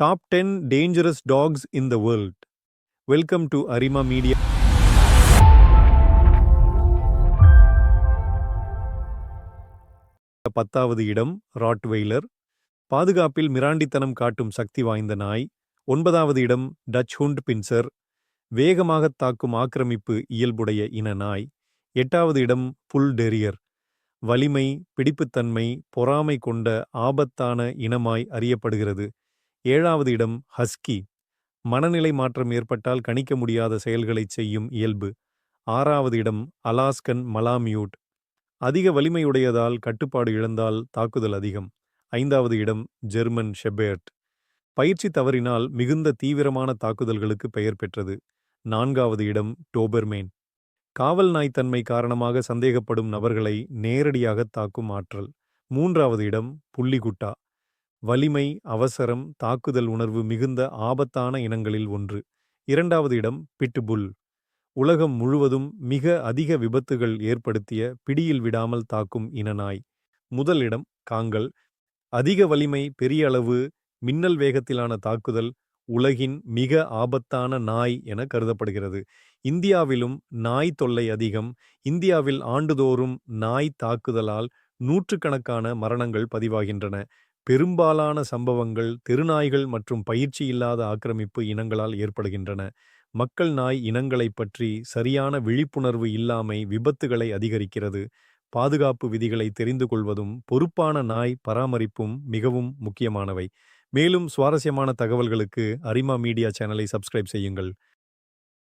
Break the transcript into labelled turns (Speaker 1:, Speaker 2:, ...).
Speaker 1: Top ten dangerous dogs in the world welcome to Arima media பத்தாவது இடம் Rottweiler பாதுகாப்பில் மிராண்டித்தனம் காட்டும் சக்தி வாய்ந்த நாய். ஒன்பதாவது இடம் டச் ஹுண்ட் பின்சர் வேகமாகத் தாக்கும் ஆக்கிரமிப்பு இயல்புடைய இன நாய். எட்டாவது இடம் புல் டெரியர் வலிமை பிடிப்புத்தன்மை பொறாமை கொண்ட ஆபத்தான இனமாய் அறியப்படுகிறது. ஏழாவது இடம் ஹஸ்கி. மனநிலை மாற்றம் ஏற்பட்டால் கணிக்க முடியாத செயல்களைச் செய்யும் இயல்பு. ஆறாவது இடம் அலாஸ்கன் மலாமியூட். அதிக வலிமையுடையதால் கட்டுப்பாடு இழந்தால் தாக்குதல் அதிகம். ஐந்தாவது இடம் ஜெர்மன் ஷெபேர்ட். பயிற்சி தவறினால் மிகுந்த தீவிரமான தாக்குதல்களுக்கு பெயர் பெற்றது. நான்காவது இடம் டோபர்மேன். காவல் நாய்த்தன்மை காரணமாக சந்தேகப்படும் நபர்களை நேரடியாக தாக்கும் ஆற்றல். மூன்றாவது இடம் புள்ளிகுட்டா. வலிமை அவசரம் தாக்குதல் உணர்வு மிகுந்த ஆபத்தான இனங்களில் ஒன்று. இரண்டாவது இடம் பிட்புல் உலகம் முழுவதும் மிக அதிக விபத்துகள் ஏற்படுத்திய பிடியில் விடாமல் தாக்கும் இனநாய். முதல் இடம் காங்கல். அதிக வலிமை பெரிய அளவு மின்னல் வேகத்திலான தாக்குதல் உலகின் மிக ஆபத்தான நாய் என கருதப்படுகிறது. இந்தியாவிலும் நாய் தொல்லை அதிகம். இந்தியாவில் ஆண்டுதோறும் நாய் தாக்குதலால் நூற்றுக்கணக்கான மரணங்கள் பதிவாகின்றன. பெரும்பாலான சம்பவங்கள் தெருநாய்கள் மற்றும் பயிற்சி இல்லாத ஆக்கிரமிப்பு இனங்களால் ஏற்படுகின்றன. மக்கள் நாய் இனங்களைப் பற்றி சரியான விழிப்புணர்வு இல்லாமை விபத்துகளை அதிகரிக்கிறது. பாதுகாப்பு விதிகளை தெரிந்து கொள்வதும் பொறுப்பான நாய் பராமரிப்பும் மிகவும் முக்கியமானவை. மேலும் சுவாரஸ்யமான தகவல்களுக்கு அரிமா மீடியா சேனலை சப்ஸ்கிரைப் செய்யுங்கள்.